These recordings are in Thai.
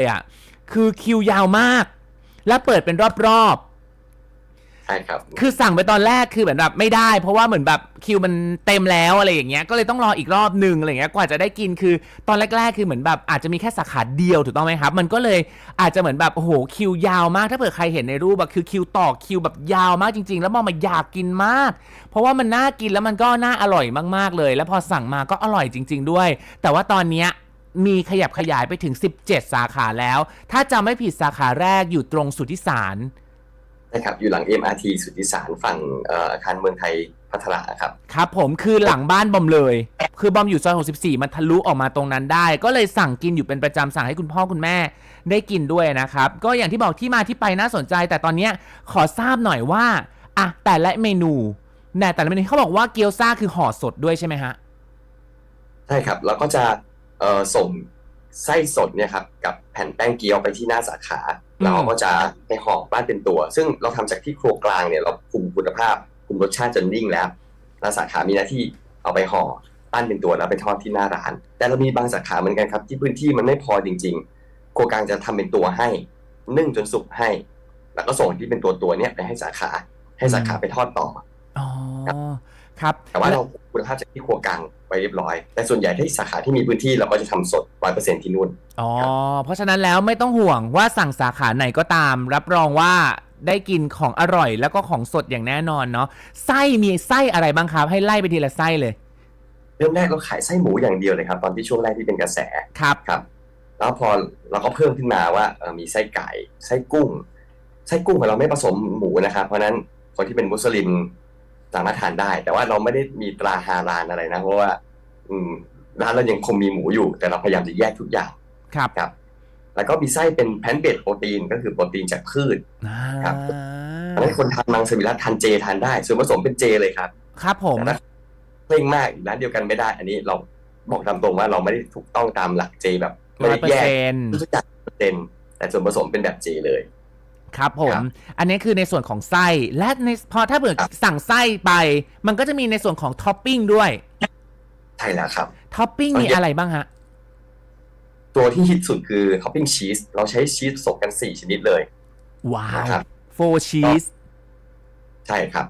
เลยอะคือคิวยาวมาก แล้วเปิดเป็นรอบๆใช่ครับคือสั่งไปตอนแรกคือเหมือนแบบไม่ได้ เพราะว่าเหมือนแบบคิวมันเต็มแล้วอะไรอย่างเงี้ยก็เลยต้องรออีกรอบหนึ่งอะไรอย่างเงี้ยกว่าจะได้กินคือตอนแรก ๆ คือเหมือนแบบอาจจะมีแค่สาขาเดียวถูกต้องไหมครับ มันก็เลยอาจจะเหมือนแบบโอ้โหคิวยาวมาก ถ้าเผื่อใครเห็นในรูปอะคือคิวต่อคิวแบบยาวมากจริง ๆ แล้วมองมาอยากกินมาก เพราะว่ามันน่ากินแล้วมันก็น่าอร่อยมากๆเลย แล้วพอสั่งมาก็อร่อยจริง ๆ ด้วย แต่ว่าตอนเนี้ย มีขยับขยายไปถึง 17 สาขาแล้ว ถ้าจำไม่ผิดสาขาแรกอยู่ตรงสุทธิสารใช่ครับอยู่หลัง MRT สุทธิสารฝั่งเอ่ออาคารเมืองไทยพัฒนาครับ ครับผมคือหลังบ้านบอมเลย คือบอมอยู่ซอย 64 มันทะลุออกมาตรงนั้นได้ ก็เลยสั่งกินอยู่เป็นประจำสั่งให้คุณพ่อคุณแม่ได้กินด้วยนะครับ ก็อย่างที่บอกที่มาที่ไปน่าสนใจ แต่ตอนเนี้ยขอทราบหน่อยว่าอะแต่ละเมนูแน่แต่ละเมนูเขาบอกว่าเกี๊ยวซ่าคือห่อสดด้วยใช่ไหมฮะใช่ครับเราก็จะเอ่อ ส่งไส้สดเนี่ยครับกับแผ่นแป้งเกี๊ยวไปที่หน้าสาขาอืมเราก็จะไปห่อบ้านเป็นตัว ซึ่งเราทำจากที่ครัวกลางเนี่ยเราคุมคุณภาพคุมรสชาติจนนิ่งแล้วหน้าสาขามีหน้าที่เอาไปห่อปั้นเป็นตัวแล้วไปทอดที่หน้าร้าน แต่เรามีบางสาขาเหมือนกันครับ ที่พื้นที่มันไม่พอจริง ๆ ครัวกลางจะทำเป็นตัวให้ นึ่งจนสุกให้ แล้วก็ส่งที่เป็นตัวตัวๆเนี่ยไปให้สาขา ให้สาขาไปทอดต่ออ๋อ ครับแต่ว่าเราคุณภาพจากที่ครัวกลางไว้เรียบร้อย แต่ส่วนใหญ่ที่สาขาที่มีพื้นที่เราก็จะทำสดร้อยเปอร์เซ็นที่นู่นอ๋อเพราะฉะนั้นแล้วไม่ต้องห่วงว่าสั่งสาขาไหนก็ตาม รับรองว่าได้กินของอร่อยแล้วก็ของสดอย่างแน่นอนเนาะไส้มีไส้อะไรบ้างครับ ให้ไล่ไปทีละไส้เลย เริ่มแรกเราขายไส้หมูอย่างเดียวเลยครับ ตอนที่ช่วงแรกที่เป็นกระแสครับครับ แล้วพอเราก็เพิ่มขึ้นมาว่าเอ่อมีไส้ไก่ไส้กุ้งไส้กุ้งของเราไม่ผสมหมูนะครับ เพราะฉะนั้นคนที่เป็นมุสลิม สามารถทานได้ แต่ว่าเราไม่ได้มีตราฮารานอะไรนะเพราะว่า อืมร้านเรายังคงมีหมูอยู่ แต่เราพยายามจะแยกทุกอย่างครับครับ แล้วก็มีไส้เป็นแพนเบดโปรตีนก็คือโปรตีนจากพืชอ่าครับเพราะฉะนั้นคนทานมังสวิรัตทานเจทานได้ส่วนผสมเป็นเจเลยครับ ครับผมแต่ถ้าเคร่งมากอีกร้านเดียวกันไม่ได้ อันนี้เราบอกตามตรงว่าเราไม่ได้ถูกต้องตามหลักเจแบบไม่ร้อยได้เปอแยร์กเซ็นต์ทุกอย่างเปอร์เซ็นต์แต่ส่วนผสมเป็นแบบเจเลย ครับผมครับอันนี้คือในส่วนของไส้ และในพอถ้าเผื่อครับสั่งไส้ไป มันก็จะมีในส่วนของท็อปปิ้งด้วย ใช่แล้วครับ ท็อปปิ้งมีอะไรบ้างฮะ ตัวที่ฮิตสุดคือท็อปปิ้งชีส เราใช้ชีสผสมกัน4ชนิดเลย ว้าวนะครับโฟชีส ใช่ครับ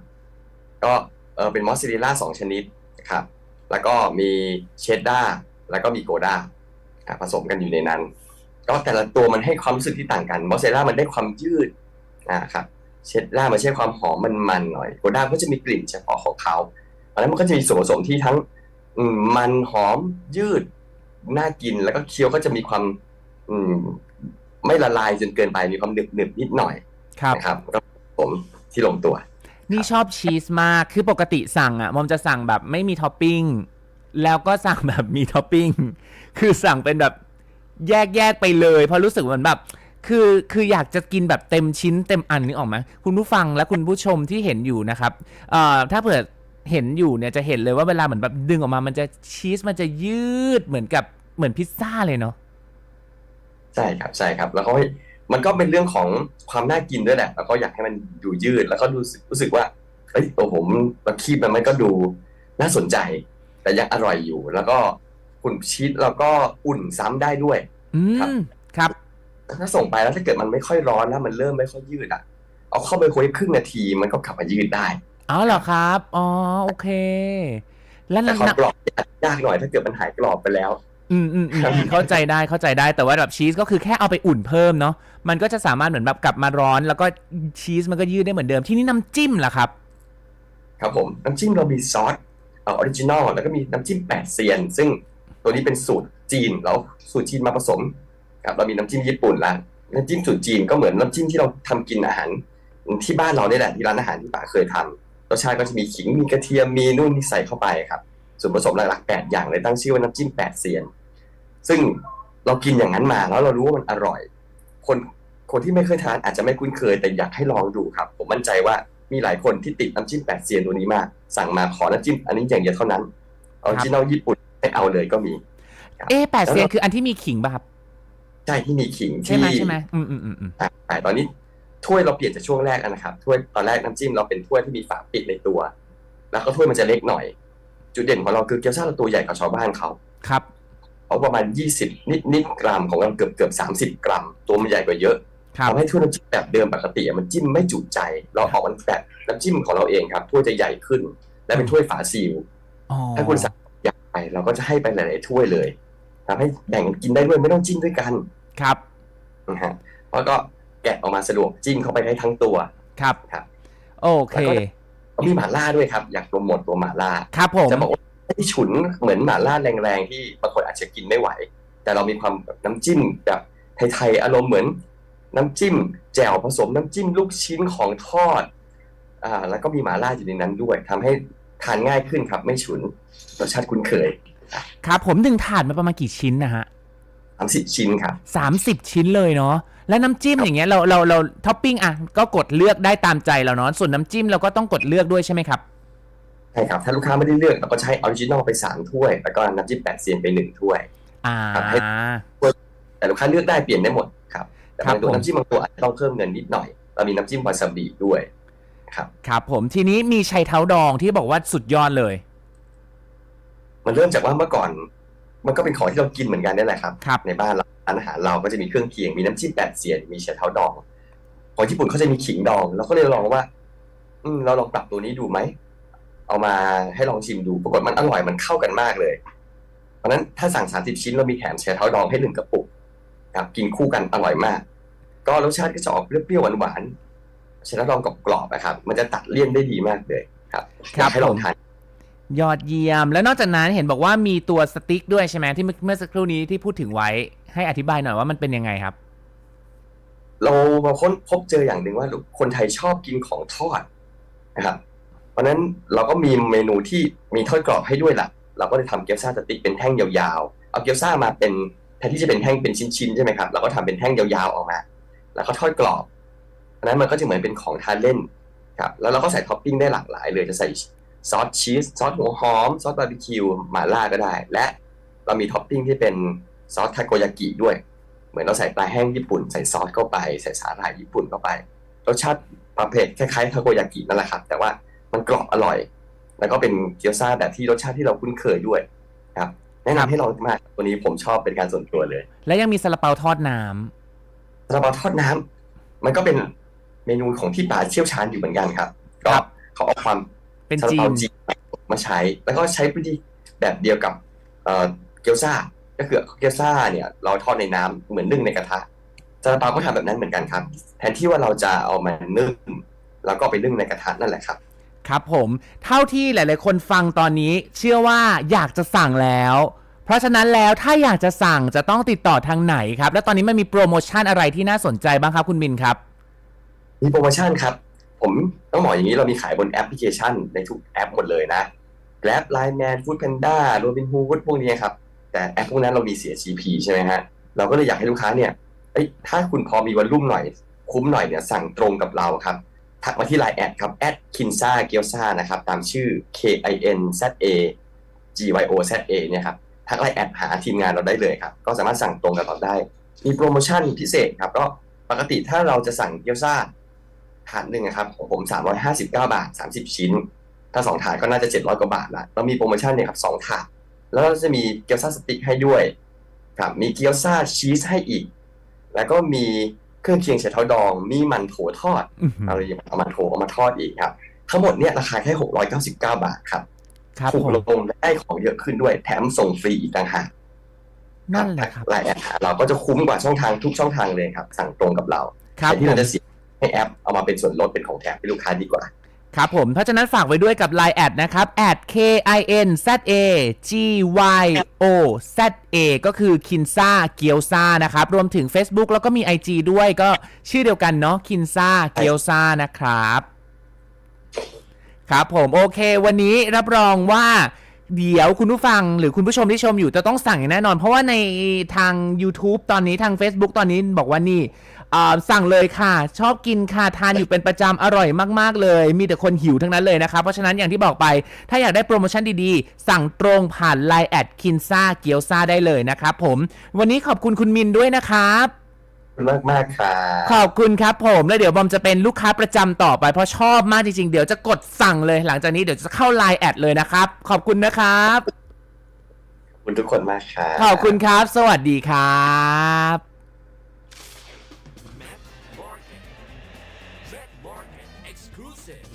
ก็เออเป็นมอสซาเรลล่าสองชนิดนะครับ แล้วก็มีเชดดาร์แล้วก็มีโกด้าอะผสมกันอยู่ในนั้น ก็แต่ละตัวมันให้ความรู้สึกที่ต่างกันมอสซาเรลล่ามันได้ความยืดนะครับเชดดาร์มันใช้ความหอมมันๆหน่อยโกด้าก็จะมีกลิ่นเฉพาะของเขาเพราะฉะนั้นมันก็จะมีส่วนผสมที่ทั้งอืมมันหอมยืดน่ากินแล้วก็เคี้ยวก็จะมีความอืมไม่ละลายจนเกินไปมีความหนึบหนึบๆนิดหน่อยครับนะครับก็ผมที่ลงตัว นี่ชอบชีสมากคือปกติสั่งอะมอมจะสั่งแบบไม่มีท็อปปิ้งแล้วก็สั่งแบบมีท็อปปิ้งคือสั่งเป็นแบบ แยกแยกๆไปเลย เพราะรู้สึกเหมือนแบบ คือคืออยากจะกินแบบเต็มชิ้นเต็มอันนึกออกไหมคุณผู้ฟังและคุณผู้ชมที่เห็นอยู่นะครับเอ่อถ้าเผื่อเห็นอยู่เนี่ยจะเห็นเลยว่าเวลาเหมือนแบบดึงออกมามันจะชีสมันจะยืดเหมือนกับเหมือนพิซซ่าเลยเนาะใช่ครับใช่ครับ แล้วก็มันก็เป็นเรื่องของความน่ากินด้วยแหละแล้วก็อยากให้มันดูยืด แล้วก็รู้สึกรู้สึกว่าเฮ้ยตัวผมมันคีบมันมันก็ดูน่าสนใจ แต่ยังอร่อยอยู่แล้วก็ คุณชีสแล้วก็อุ่นซ้ำได้ด้วย อืครับมครับถ้าส่งไปแล้วถ้าเกิดมันไม่ค่อยร้อนแล้วมันเริ่มไม่ค่อยยืดอะ เอาเข้าไปคุยครึ่งนาทีมันก็กลับมายืดได้อ๋อเหรอครับ อ๋อโอเค แล้วแต่น้ำความหนักกรอบยากหน่อยถ้าเกิดมันหายกรอบไปแล้วอืมอืมอืมอืมเข้าใจได้เข้าใจได้แต่ว่าแบบชีสก็คือแค่เอาไปอุ่นเพิ่มเนาะมันก็จะสามารถเหมือนแบบกลับมาร้อน แล้วก็ชีสมันก็ยืดได้เหมือนเดิมที่นี่น้ำจิ้มล่ะครับ ครับผมน้ำจิ้มเรามีซอสเออริจินอลแล้วก็มีน้ำจิ้มแปดเซียน ซึ่ง ตัวนี้เป็นสูตรจีนแล้วสูตรจีนมาผสมครับเรามีน้ำจิ้มญี่ปุ่นละน้ำจิ้มสูตรจีนก็เหมือนน้ำจิ้มที่เราทำกินอาหารที่บ้านเราเนี่ยแหละที่ร้านอาหารที่ป๋าเคยทำรสชาติก็จะมีขิงมีกระเทียมมีนู่นนี่ใส่เข้าไปครับส่วนผสมหลักๆแปดอย่างเลยตั้งชื่อว่าน้ำจิ้มแปดเซียน ซึ่งเรากินอย่างนั้นมาแล้วเรารู้ว่ามันอร่อย คนคนที่ไม่เคยทานอาจจะไม่คุ้นเคยแต่อยากให้ลองดูครับ ผมมั่นใจว่ามีหลายคนที่ติดน้ำจิ้มแปดเซียนตัวนี้มาก สั่งมาขอน้ำจิ้มอันนี้อย่างเดียวเท่านั้นออริจินอลญี่ปุ่น ไม่เอาเลยก็มี เอ๊ะแปดเซียนคืออันที่มีขิงป่ะครับใช่ที่มีขิงใช่ที่ไหมใช่ไหมอืมอืมอืมอืมอ่าตอนนี้ถ้วยเราเปลี่ยนจากช่วงแรกแล้วนะครับถ้วยตอนแรกน้ำจิ้มเราเป็นถ้วยที่มีฝาปิดในตัว แล้วก็ถ้วยมันจะเล็กหน่อย จุดเด่นของเราคือเกี๊ยวซ่าเราตัวใหญ่กว่าชาวบ้านเขาครับเอาประมาณ20นิดนิดกรัมของเราเกือบเกือบ30กรัม ตัวมันใหญ่กว่าเยอะครับทำให้ถ้วยน้ำจิ้มแบบเดิมปกติอะมันจิ้มไม่จุใจ เราออกมันแบบน้ำจิ้มของเราเองครับถ้วยจะใหญ่ขึ้น และเป็นถ้วยฝาซีลอ๋อถ้าคุณสั่งใหญ่ ไปเราก็จะให้ไปหลายๆถ้วยเลยทำให้แบ่งกันกินได้ด้วยไม่ต้องจิ้มด้วยกันครับนะฮะแล้วก็แกะออกมาสะดวกจิ้มเข้าไปได้ทั้งตัวครับครับ โอเคแล้วก็ก็มีหม่าล่าด้วยครับ อยากโปรโมทตัวหม่าล่าครับผมจะบอกว่าไม่ได้ฉุนเหมือนหม่าล่าแรงๆที่บางคนอาจจะกินไม่ไหว แต่เรามีความแบบน้ำจิ้มแบบไทยๆอารมณ์เหมือน น้ำจิ้ม แจ่วผสมน้ำจิ้มลูกชิ้นของทอดอ่าแล้วก็มีหม่าล่าอยู่ในนั้นด้วยทำให้ ทานง่ายขึ้นครับ ไม่ฉุนรสชาติคุ้นเคยครับ ผมหนึ่งถาดมาประมาณกี่ชิ้นนะฮะสามสิบชิ้นครับสามสิบชิ้นเลยเนาะแล้วน้ำจิ้มอย่างเงี้ยเราเราเราท็อปปิ้งอะก็กดเลือกได้ตามใจเราเนาะส่วนน้ำจิ้มเราก็ต้องกดเลือกด้วยใช่ไหมครับใช่ครับถ้าลูกค้าไม่ได้เลือกเราก็จะให้ออริจินอลไปสามถ้วย แล้วก็น้ำจิ้มแปดเซียนไปหนึ่งถ้วย อ่าครับให้แต่ลูกค้าเลือกได้เปลี่ยนได้หมดครับแต่ครับบางตัวผมน้ำจิ้มบางตัวอาจจะต้องเพิ่มเงินนิดหน่อยเรามีน้ำจิ้มวาซาบิด้วย ครับ ครับผมทีนี้มีชัยเท้าดองที่บอกว่าสุดยอดเลย มันเริ่มจากว่าเมื่อก่อน มันก็เป็นของที่เรากินเหมือนกันนี่แหละครับครับในบ้านเราร้านอาหารเราก็จะมีเครื่องเคียงมีน้ำจิ้มแปดเซียนมีเชฟเท้าดองของญี่ปุ่นเขาจะมีขิงดองเราก็เลยลองว่า อืมเราลองปรับตัวนี้ดูไหมเอามาให้ลองชิมดูปรากฏมันอร่อยมันเข้ากันมากเลยเพราะฉะนั้นถ้าสั่งสามสิบชิ้นเรามีแถมเชฟเท้าดองให้หนึ่งกระปุกครับกินคู่กันอร่อยมาก ก็รสชาติก็จะออกเปรี้ยวๆหวานๆเชฟเท้าดองกรอบๆนะครับ มันจะตัดเลี่ยนได้ดีมากเลยครับครับอยากให้ลองผมทานยอดเยี่ยม แล้วนอกจากนั้นเห็นบอกว่ามีตัวสติ๊กด้วยใช่ไหมที่เมื่อเมื่อสักครู่นี้ที่พูดถึงไว้ให้อธิบายหน่อยว่ามันเป็นยังไงครับ เรามาค้นพบเจออย่างหนึ่งว่าคนไทยชอบกินของทอดนะครับ เพราะฉะนั้นเราก็มีเมนูที่มีทอดกรอบให้ด้วยล่ะ เราก็เลยทำเกี๊ยวซ่าสติ๊กเป็นแท่งยาวๆ เอาเกี๊ยวซ่ามาเป็นแทนที่จะเป็นแท่งเป็นชิ้นๆใช่ไหมครับเราก็ทำเป็นแท่งยาวๆออกมา แล้วก็ทอดกรอบ เพราะฉะนั้นมันก็จะเหมือนเป็นของทานเล่นครับแล้วเราก็ใส่ท็อปปิ้งได้หลากหลายเลยจะใส่ซอสชีสซอสหัวหอมซอสบาร์บีคิวหม่าล่าก็ได้ และเรามีท็อปปิ้งที่เป็นซอสทาโกยากิด้วย เหมือนเราใส่ปลาแห้งญี่ปุ่น ใส่ซอสเข้าไป ใส่สาหร่ายญี่ปุ่นเข้าไปรสชาติประเภทคล้ายๆทาโกยากินั่นแหละครับ แต่ว่ามันกรอบอร่อย แล้วก็เป็นเกี๊ยวซ่าแบบที่รสชาติที่เราคุ้นเคยด้วยครับแนะนำให้ลองมากตัวนี้ผมชอบเป็นการส่วนตัวเลย และยังมีซาลาเปาทอดน้ำซาลาเปาทอดน้ำมันก็เป็น เมนูของที่ป่าเชี่ยวชาญอยู่เหมือนกันครับ ก็ครับเขาเอาความเป็นซาลาจีเปานจีนมาใช้ แล้วก็ใช้วิธีแบบเดียวกับเอ่อเกี๊ยวซ่า ก็คือเกี๊ยวซ่าเนี่ย เราทอดในน้ำเหมือนนึ่งในกระทะซาลาเปาก็ทำแบบนั้นเหมือนกันครับ แทนที่ว่าเราจะเอามานึ่งแล้วก็ไปนึ่งในกระทะนั่นแหละครับ ครับผม เท่าที่หลาย ๆ คนฟังตอนนี้เชื่อว่าอยากจะสั่งแล้ว เพราะฉะนั้นแล้วถ้าอยากจะสั่งจะต้องติดต่อทางไหนครับ และตอนนี้มันมีโปรโมชั่นอะไรที่น่าสนใจบ้างครับคุณมินครับ มีโปรโมชั่นครับ ผมต้องบอกอย่างนี้เรามีขายบนแอปพลิเคชันในทุกแอปหมดเลยนะ Grab Line Man Food Panda Robinhood พวกนี้ครับ แต่แอปพวกนั้นเรามีเสีย GP ใช่ไหมฮะ เราก็เลยอยากให้ลูกค้าเนี่ยเอ้ถ้าคุณพอมีวันรุ่มหน่อย คุ้มหน่อยเนี่ยสั่งตรงกับเราครับทักมาที่ Line แอดครับแอดคินซ่าเกียวซานะครับ ตามชื่อ K I N Z A G Y O Z A เนี่ยครับทักไลน์แอดหาทีมงานเราได้เลยครับ ก็สามารถสั่งตรงกับเราได้ มีโปรโมชั่นพิเศษครับ ก็ปกติถ้าเราจะสั่งเกี๊ยวซ่า ถาดหนึ่งนะครับของผม359บาท30ชิ้น ถ้า2ถาดก็น่าจะ700กว่าบาทละเรามีโปรโมชั่นเนี่ยครับ2ถาดแล้วเราจะมีเกี๊ยวซ่าสติ๊กให้ด้วยครับมีเกี๊ยวซ่าชีสให้อีก แล้วก็มีเครื่องเคียงเฉดเท้าดอง มีมันโถทอดอื้อหือเราเลยเอามันโถเอามาทอดอีกครับ ทั้งหมดเนี่ยราคาแค่699บาทครับครับถูกผมลงและได้ของเยอะขึ้นด้วย แถมส่งฟรีอีกต่างหากนั่นแหละครับไลน์แอดหาเราก็จะคุ้มกว่าช่องทางทุกช่องทางเลยครับ สั่งตรงกับเราครับแต่ที่ผเรามจะเสีย ให้แอปเอามาเป็นส่วนลดเป็นของแถมให้ลูกค้าดีกว่า ครับผม เพราะฉะนั้นฝากไว้ด้วยกับ Line แอดนะครับ at k i n z a g y o z a ก็คือคินซ่าเกียวซานะครับ รวมถึง Facebook แล้วก็มี IG ด้วยก็ชื่อเดียวกันเนาะคินซ่าเกียวซานะครับครับผมโอเค วันนี้รับรองว่าเดี๋ยวคุณผู้ฟังหรือคุณผู้ชมที่ชมอยู่จะต้องสั่งอย่างแน่นอน เพราะว่าในทาง YouTube ตอนนี้ทาง Facebook ตอนนี้บอกว่านี่ อ่าสั่งเลยค่ะ ชอบกินค่ะทานอยู่เป็นประจำอร่อยมากๆเลย มีแต่คนหิวทั้งนั้นเลยนะครับเพราะฉะนั้นอย่างที่บอกไป ถ้าอยากได้โปรโมชั่นดีๆ สั่งตรงผ่าน Line แอดคินซ่าเกียวซาได้เลยนะครับผม วันนี้ขอบคุณคุณมินด้วยนะครับขอบคุณมากมากๆครับขอบคุณครับผมแล้วเดี๋ยวบอมจะเป็นลูกค้าประจำต่อไปเพราะชอบมากจริงๆ เดี๋ยวจะกดสั่งเลย หลังจากนี้เดี๋ยวจะเข้า Line แอดเลยนะครับ ขอบคุณนะครับ ขอบคุณคุณทุกคนมากครับขอบคุณครับ สวัสดีครับ it.